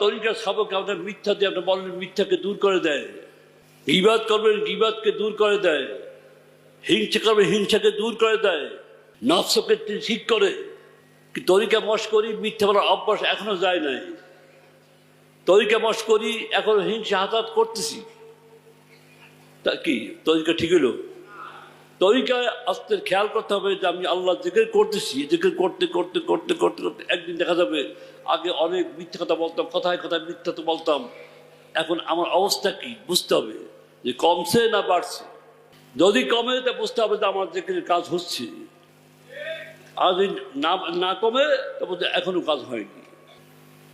তরিকার সাবকে আপনার মিথ্যা দিয়ে আপনার বলেন, মিথ্যাকে দূর করে দেয়। গিবাদ করবেন গিবাদকে দূর করে দেয়। হিংসা করবেন, হিংসাকে দূর করে দেয়। নফসকে ঠিক করে। তরিকা মশ করি, মিথ্যা বলার অভ্যাস এখনও যায় নাই। তরিকা মশ করি, এখন হিংসা হাতাত করতেছি। তা কি, তরিকা ঠিক হলো তরিকায় আস্তে খেয়াল করতে হবে যে আমি আল্লাহ জিকির করতেছি। জিকির করতে করতে করতে করতে করতে একদিন দেখা যাবে আগে অনেক মিথ্যা কথা বলতাম, কথায় কথায় মিথ্যা তো বলতাম। এখন আমার অবস্থা কি? বুঝতে হবে যে কমছে না বাড়ছে। যদি কমে, তা বুঝতে হবে যে আমার জিকিরের কাজ হচ্ছে। আর যদি না না কমে, তা বলতে এখনও কাজ হয়নি।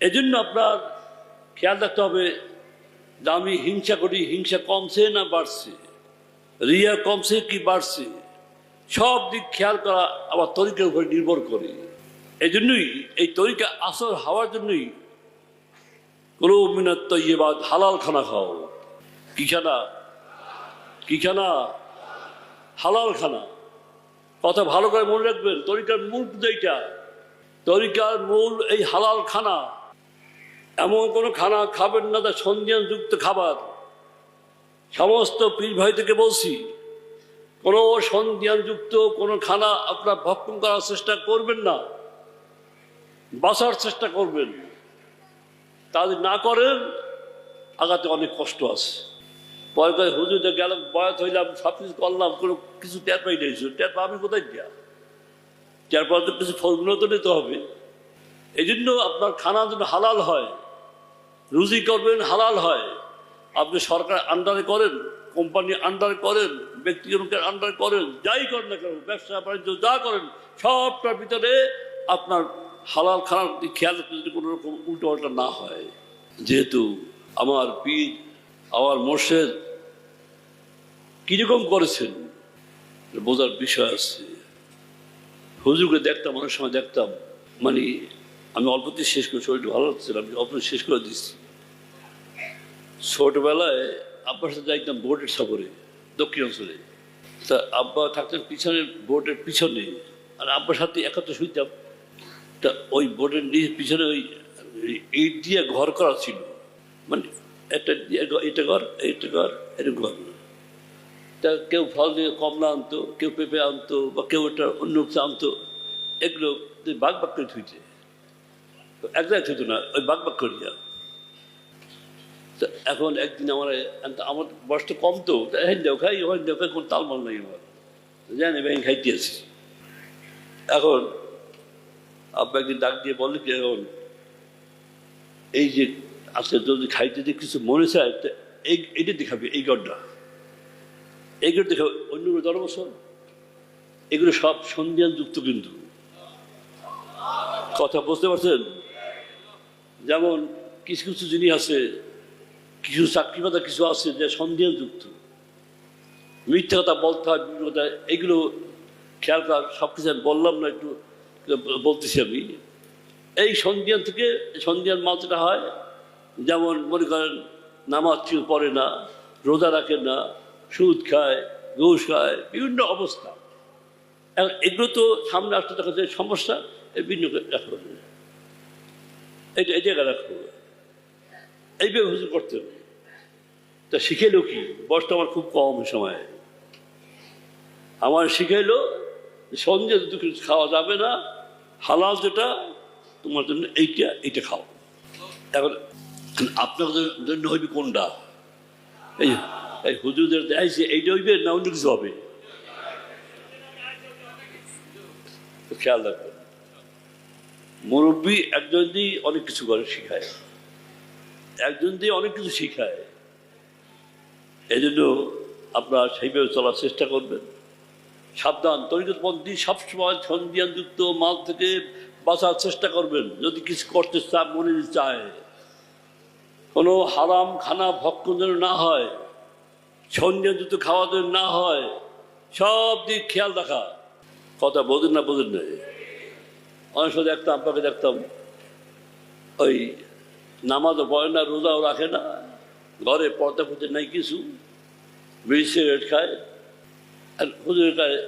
এজন্য আপনার খেয়াল রাখতে হবে যে আমি হিংসা করি, হিংসা কমছে না বাড়ছে? রিয়া কমছে কি বাড়ছে? সব দিক খেয়াল করা আবার তরিকার উপর নির্ভর করে। এই জন্যই, এই তরিকা আসর হওয়ার জন্যই কোনো মিনাত তৈবাদ হালাল খানা খাও। কি খানা? কি খানা? হালাল খানা। কথা ভালো করে মনে রাখবেন, তরিকার মূল এইটা তরিকার মূল এই হালাল খানা। এমন কোনো খানা খাবেন না তা সন্ধানযুক্ত খাবার। সমস্ত পীর ভাই থেকে বলছি, কোনো সন্ধানযুক্ত কোনো খানা আপনার ভক্ষণ করার চেষ্টা করবেন না। বাঁচার চেষ্টা করবেন। তা যদি না করেন, আগাতে অনেক কষ্ট আছে। পরে করে হুজুরে গেলাম বয়স হইলাম সব কিছু করলাম, কোনো কিছু টের পাই নিয়েছি টের পাবি কোথায় দিয়া টের পাওয়ার তো কিছু ফর্মুলা তো নিতে হবে। এই জন্য আপনার খানা যেন হালাল হয়, রুজি করবেন, হালাল হয়। আপনি সরকার আন্ডারে করেন কোম্পানি আন্ডারে করেন ব্যক্তিগত আন্ডার করেন, যাই করেন না কেন, ব্যবসা, বাণিজ্য যা করেন, সবটার ভিতরে আপনার হালাল খারাপ খেয়াল যদি কোনো রকম উল্টো পাল্টা না হয়। যেহেতু আমার পীর, আমার মোর্শেদ কীরকম করেছেন বোঝার বিষয় আছে। হুজুরকে দেখতাম, অনেক সময় দেখতাম মানে আমি অল্পতে শেষ করে শরীরটা ভালো লাগছিল আমি অল্প শেষ করে দিচ্ছি। ছোটবেলায় আব্বার সাথে যাইতাম বোর্ডের সফরে, দক্ষিণ অঞ্চলে। তা আব্বা থাকতেন পিছনে বোর্ডের পিছনে, আর আব্বার সাথে একাত্র শুইতাম। তা ওই বোর্ডের নিচে পিছনে ওই ইট দিয়ে ঘর করা ছিল। মানে একটা এটা ঘর এটা ঘর এটা ঘর তা কেউ ফল দিয়ে কমলা আনতো, কেউ পেঁপে আনতো, বা কেউ একটা অন্য কিছু আনতো, এগুলো বাঘ বাঘ করে থুইতে তো এক জায়গায় থুইতো না, ওই বাঘ বাঘ করিয়া। তা এখন একদিন আমার আমার বয়সটা কম তো হ্যাঁ দেও খাই ওখানে দেও কোনো তালমাল নাই আমার। জানি ব্যাংক খাইতে আছি এখন আব্বা একদিন ডাক দিয়ে বলে কি এখন এই যে আজকে যদি খাইতে যে কিছু মনে চায় এই, এইটা দেখাবে, এই গড়টা এইগুলো দেখাবে অন্যগুলো দশ বছর এগুলো সব সন্ধিয়ানযুক্ত কিন্তু। কথা বুঝতে পারছেন? যেমন কিছু কিছু জিনিস আছে, কিছু চাকরি পাতা কিছু আছে, যে সন্দেহযুক্ত মিথ্যা কথা বলতে হয় বিভিন্ন কথা, এগুলো খেয়াল করা সব কিছু বললাম না, একটু বলতেছি আমি, এই সন্ধিয়ান থেকে, সন্ধিয়ান মাল যেটা হয়, যেমন মনে করেন নামাজ ঠিক পড়ে না, রোজা রাখে না, সুদ খায়, ঘুষ খায়, বিভিন্ন অবস্থা। এগুলো তো সামনে আসতে দেখা যায়, সমস্যা, এই বিভিন্ন রাখতে হবে এটা এই জায়গায় রাখতে হবে এইভাবে হুজুর করতে হবে। তা শিখাইলো কি? বয়সটা আমার খুব কম সময়। আমার শিখাইলো সন্ধ্যে দুটো কিছু খাওয়া যাবে না, হালাল যেটা, তোমার জন্য এইটা এইটা খাও। এখন আপনার জন্য হইবে কোনটা? এই এই হুজুরদের দেয় এইটা হইবে না অন্য কিছু হবে? খেয়াল রাখবেন। মুরব্বী একজন দিয়ে অনেক কিছু করে, শিখায়। একজন দিয়ে অনেক কিছু শিখায়। এই জন্য আপনারা সেইভাবে চলার চেষ্টা করবেন। সাবধান তরিকতপন্থী সবসময় সন্ধিয়ানযুক্ত মাল থেকে বাঁচার চেষ্টা করবেন, যদি কিছু করতে মনে চায়। কোনো হারাম খানা ভক্ষণ যেন না হয় সন্ধিয়ানযুক্ত খাওয়া যেন না হয়, সব দিক খেয়াল রাখা। কথা বোঝেন না বোঝেন না অনেক সময় দেখতাম, আপনাকে দেখতাম, ওই নামাজও পড়ে না, রোজাও রাখে না, ঘরে পর্দা ফুটে নাই কিছু বিড়ি সিগারেট খায়। আর হুজুরের কাছে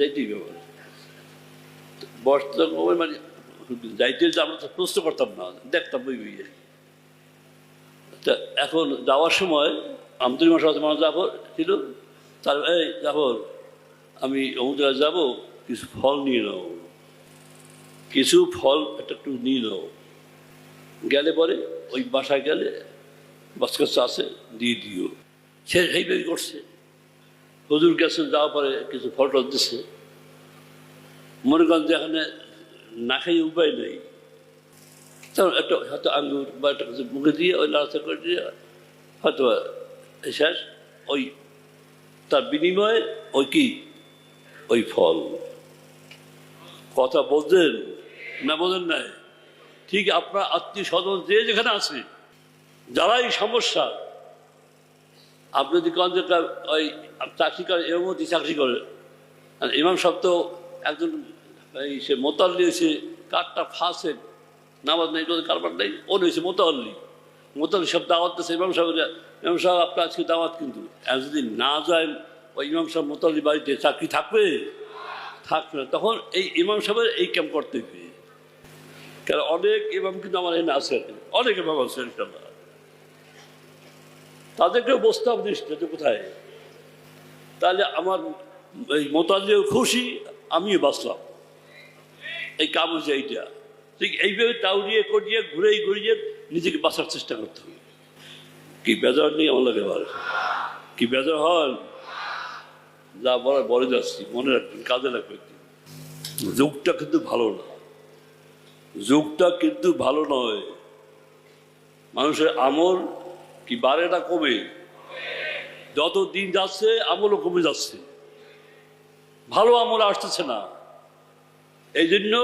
যাইতেই ব্যাপার বর্ষা ওই মানে যাইতে আমরা তো প্রশ্ন করতাম না, দেখতাম ওই বইয়ে। তা এখন যাওয়ার সময় আমতুল মাসা মানুষ জাফর ছিল, তার এই জাফর, আমি জায়গায় যাব, কিছু ফল নিয়ে নাও। কিছু ফল একটা একটু নিয়ে নাও। গেলে পরে ওই বাসায় গেলে বাসকাস আছে, দিয়ে দিও। সে সেইভাবেই করছে। হুজুর গেছে যাওয়ার পরে কিছু ফল টল দিচ্ছে মনে করেন যে এখানে না খাই উপায় নেই। তখন একটা হয়তো আঙ্গুর বা একটা কিছু মুখে দিয়ে ওই লাড়াচা করে দিয়ে হয়তো শেষ। ওই তার বিনিময়ে ওই কি? ওই ফল। কথা বলছেন না বলেন নাই? ঠিক আপনার আত্মীয় স্বজন যে যেখানে আছে, যারাই সমস্যা আপনি যদি কন ওই চাকরি করে মধ্যে চাকরি করে, আর ইমাম সাহেব তো একজন এই সে মোতাল্লি হয়েছে কাঠটা ফাঁসে, নামাজ নেই, কোনো কারবার নেই, ও রয়েছে মোতাল্লি। মোতাল্লি সব দাওয়াত দিচ্ছে ইমাম সাহেব ইমাম সাহেব, আপনার আজকে দাওয়াত কিন্তু। যদি না যায় ওই ইমাম সাহেব মোতাল্লি বাড়িতে চাকরি থাকবে? থাকবে না। তখন এই ইমাম সাহেবের এই ক্যাম্প করতে হবে। কেন অনেক ইমাম কিন্তু আমার এখানে আছে অনেক ইমাম আছে ইনশাল্লাহ তাদেরকেও বসতে হবে দৃষ্টিতে কোথায়? তাহলে আমার এই মোতালিও খুশি, আমিও বাঁচলাম। এই কাম হচ্ছে এইটা। ঠিক এইভাবে টাউরিয়ে করিয়ে ঘুরে ঘুরিয়ে নিজেকে বাঁচার চেষ্টা করতে হবে। কি বেজার নেই আমার লাগে কি বেজার হন? যা বলার বলে যাচ্ছি, মনে রাখবেন, কাজে রাখবেন যুগটা কিন্তু ভালো না। যুগটা কিন্তু ভালো নয়। মানুষের আমল কি বাড়ে না কমে? যত দিন যাচ্ছে, আমলও কমে যাচ্ছে। ভালো আমল আসতেছে না। এই জন্য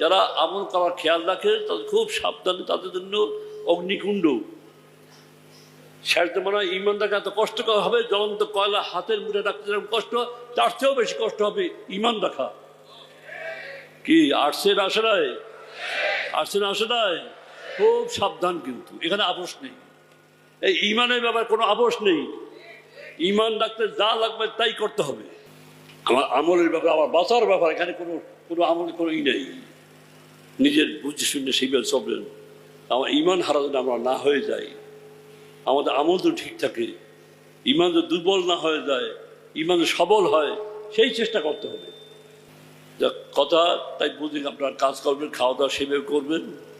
যারা আমল করার খেয়াল রাখে, তাদের খুব সাবধানে, তাদের জন্য অগ্নিকুণ্ড। সেরতে মনে হয় ইমান রাখা এত কষ্টকর হবে, জ্বলন্ত কয়লা হাতের মুঠে রাখতে কষ্ট, তার চেয়েও বেশি কষ্ট হবে ইমান রাখা। কি, আসছে না, আসে নাই? আসছে না, আসে নাই? খুব সাবধান কিন্তু, এখানে আপোষ নেই। এই ইমানের ব্যাপারে কোনো আপোষ নেই। ইমান রাখতে যা লাগবে তাই করতে হবে। আমার আমলের ব্যাপারে, আমার বাঁচার ব্যাপার এখানে কোনো কোনো আমলের কোনো ই নেই। নিজের বুঝে শুনে সেইভাবে চলবেন। আমার ইমান হারা যেন আমরা না হয়ে যাই। আমাদের আমল তো ঠিক থাকে। ইমান যদি দুর্বল না হয়ে যায়, ইমান সবল হয়, সেই চেষ্টা করতে হবে। যা কথা, তাই বুঝি আপনার কাজ করবেন, খাওয়া দাওয়া সেভাবে করবেন।